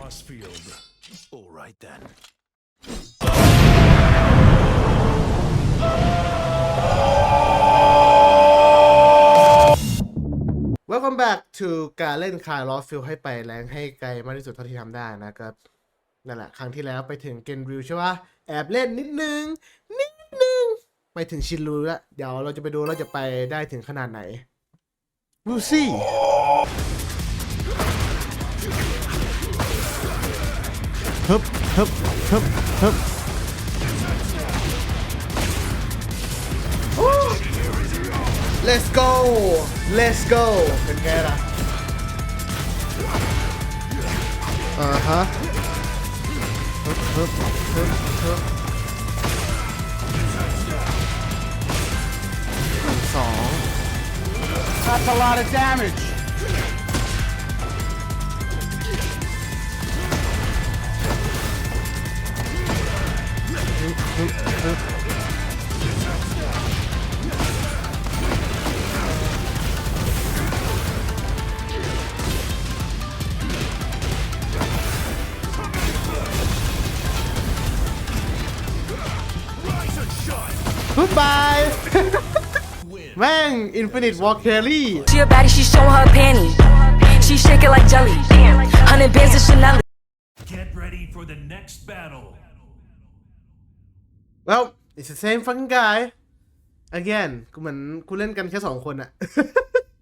Crossfield. All right then. Welcome back to การเล่นคาร์ลอสฟิลให้ไปแรงให้ไกลมากที่สุดเท่าที่ทำได้นะครับ นั่นแหละ ครั้งที่แล้วไปถึงเกนริวใช่ปะแอบเล่นนิดนึง นิดนึง ไปถึงชินรูแล้ว เดี๋ยวเราจะไปดูเราจะไปได้ถึงขนาดไหน We'll see ฮึบฮึบฮึบฮึบ Let's go Let's go เป็นไงล่ะ อ่าฮะฮึบฮึบฮึบฮึบหนึ่งสอง That's a lot of damage. บ๊ายบาย แม่ง Infinite War Carry She a baddie, she showing her panties. She shake it like jelly. Hundred bands of Chanel. Get ready for the next battle. well it's the same fucking guy again กูเหมือนกูเล่นกันแค่สองคนอะ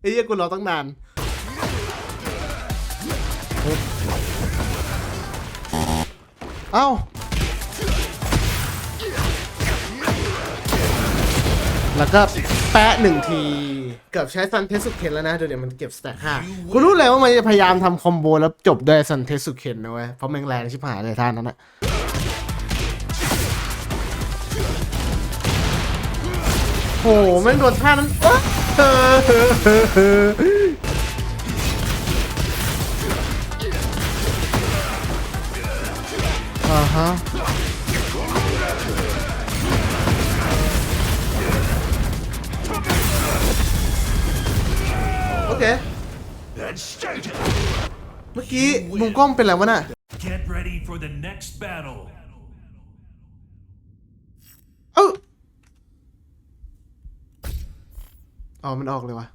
ไอ้เหี้ยกูรอตั้งนาน เอ้า แล้วก็แปะหนึ่งที เกือบใช้ซันเทสุเคนแล้วนะเดี๋ยวเดี๋ยวมันเก็บสแต็กห้ากูรู้เลยว่ามันจะพยายามทำคอมโบแล้วจบด้วยซันเทสุเคนนะเว้ยเพราะแม่งแรงชิบหายเลยท่านั้นอะโหแม่งโดนท่านั้นเอออ่าฮะ เค Then state it. เมื่อกี้มุมกล้องเป็นอะไรวะน่ะ Get ready for the next battle. เอ้าอ๋อ มันออกเลยวะ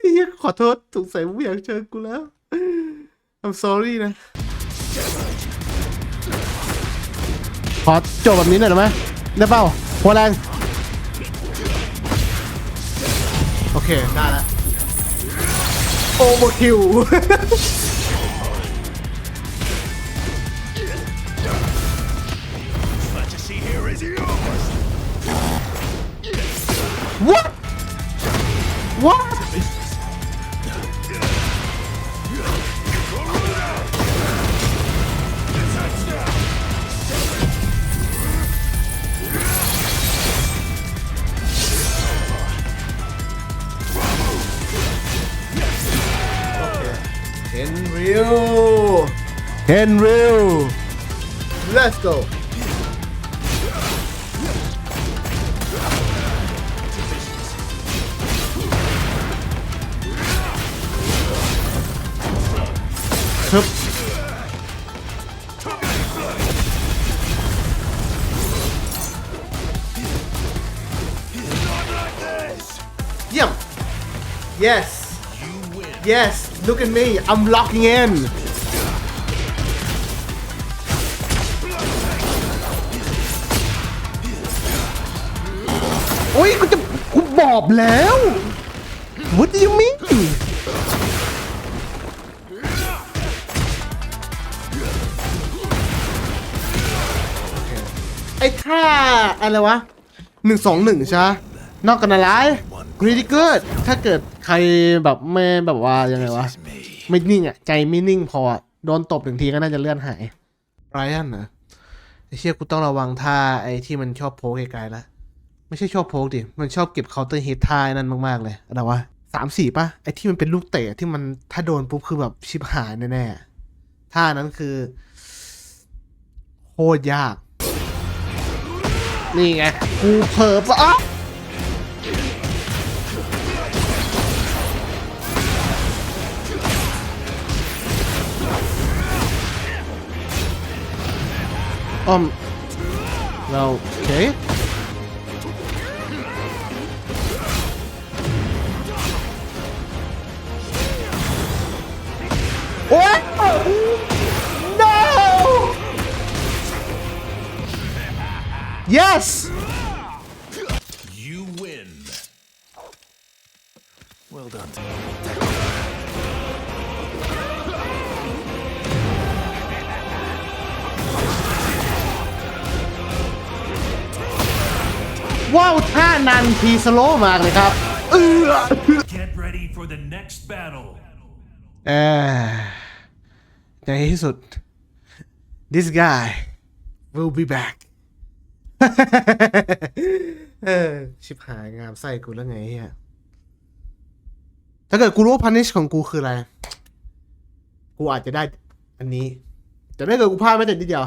เฮียขอโทษสงสัยมึงอยากเจอกูแล้ว I'm sorry นะ ขอจบแบบนี้หน่อยได้ไหมได้เปล่าหัวแรง โอเค ได้แล้ว โอเวอร์คิว Fantasy here is yours. What? What? Henryu! Henryu! Let's go! Hup. Yum. Yes. You win. Yes. Look at me. I'm locking in. Ôi, กูจะกูบอกแล้ว What do you mean? ไอ้ท่าอะไรวะหนึ่งสองหนึ่งใช่ปะนอกกันอะไร really good ถ้าเกิดใครแบบไม่แบบว่ายังไงวะ Me. ไม่นิ่งอะ ใจไม่นิ่งพออะโดนตบหนึ่งทีก็น่าจะเลื่อนหายไรอันนะไอ้เชี่ยกูต้องระวังท่าไอ้ที่มันชอบโพกไกลๆละไม่ใช่ชอบโพกดิ มันชอบเก็บเคาน์เตอร์ฮิตท่านั่นมากๆเลยอะไรวะสามสี่ปะไอ้ที่มันเป็นลูกเตะที่มันถ้าโดนปุ๊บคือแบบชิบหายแน่ๆท่านั้นคือโคตรยาก นี่ไง กูเผลอปะ อ้อมเราโอเคโอ๊ย no yes You win. Well done. ว้าวท่านันทีสโลว์มากเลยครับเออ Get ready for the next battle. เออในที่สุด this guy will be back เออชิบหายงามไส้กูแล้วไงเฮียถ้าเกิดกูรู้ว่า punish ของกูคืออะไร กูอาจจะได้อันนี้ แต่ถ้าเกิดกูพลาดไม่แต่นิดเดียว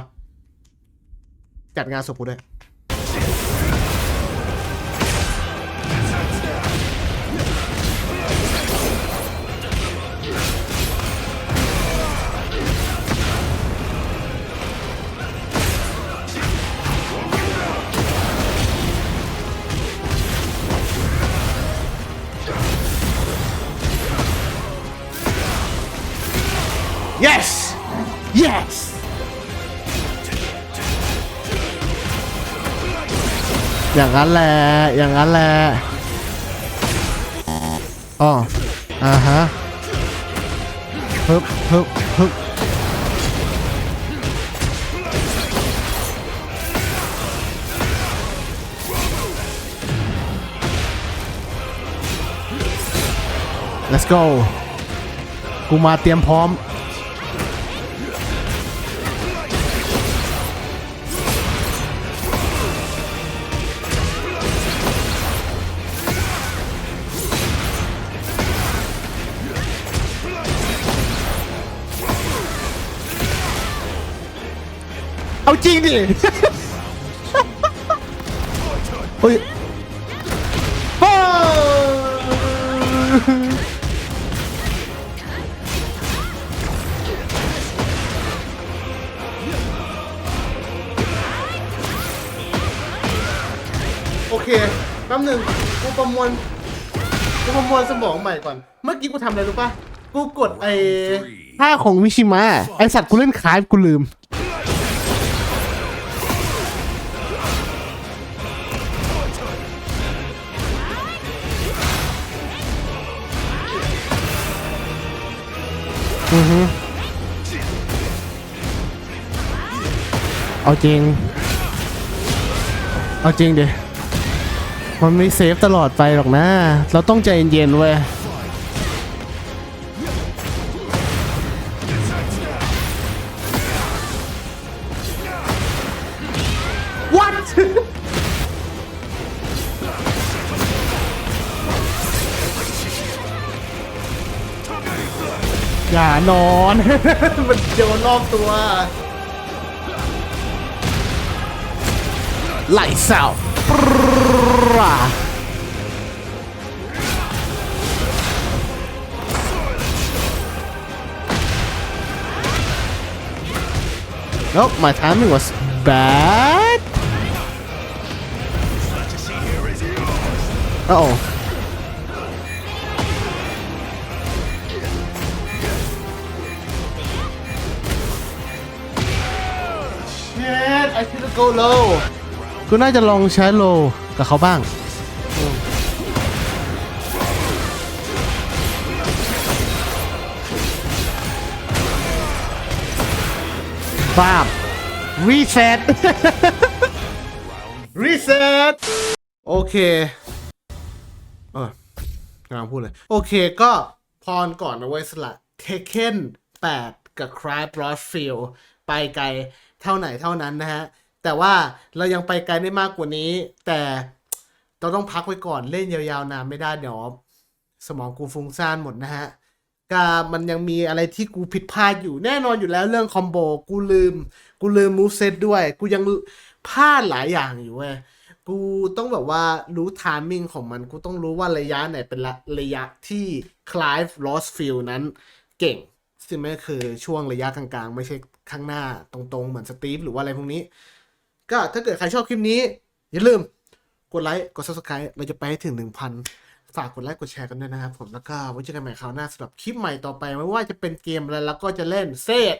จัดงานศพกูด้วย yes yes อย่างนั้นแหละ อย่างนั้นแหละอ๋ออ่าฮะฮึบฮึบฮึบ let's go กูมาเตรียมพร้อม จริงดิโอ้ยโอ้โอเค แป๊บหนึ่งกูประมวล กูประมวลสมองใหม่ก่อน เมื่อกี้กูทำอะไรรู้ปะกูกดไอ้ท่าของมิชิมะ ไอสัตว์กูเล่นคล้ายกูลืม อือฮึเอาจริง เอาจริงดิมันไม่เซฟตลอดไปหรอกนะ เราต้องใจเย็นๆเว้ย อย่านอน มันโยนรอบตัวไหลเสาปราโอ้ my timing was bad What you I should go low กูน่าจะลองใช้ low กับเขาบ้างอืมป้าบ reset reset โอเค เออกำลังพูดเลย โอเคก็พรก่อนนะเว้ยสละเทเคน8 กับคร y บรอสฟิลไปไกล เท่าไหนเท่านั้นนะฮะ แต่ว่าเรายังไปไกลได้มากกว่านี้ แต่เราต้องพักไว้ก่อนเล่นยาวๆนานไม่ได้เดี๋ยวสมองกูฟุ้งซ่านหมดนะฮะกามันยังมีอะไรที่กูผิดพลาดอยู่แน่นอนอยู่แล้วเรื่องคอมโบกูลืม กูลืมมูฟเซตด้วย กูยังพลาดหลายอย่างอยู่เว้ยกูต้องแบบว่ารู้ทามมิ่งของมัน กูต้องรู้ว่าระยะไหนเป็นระระยะที่คลายฟลอสฟิลนั้นเก่งซึ่งไมันก็คือช่วงระยะกลางๆ ไม่ใช่ ข้างหน้าตรงๆ เหมือนสตีฟหรือว่าอะไรพวกนี้ ก็ถ้าเกิดใครชอบคลิปนี้ อย่าลืมกดไลค์กด subscribe เราจะไปให้ถึง 1,000 ฝากกดไลค์กดแชร์กันด้วยนะครับผมแล้วก็ไว้เจอกันใหม่คราวหน้าสำหรับคลิปใหม่ต่อไปไม่ว่าจะเป็นเกมอะไรแล้วก็จะเล่นเซต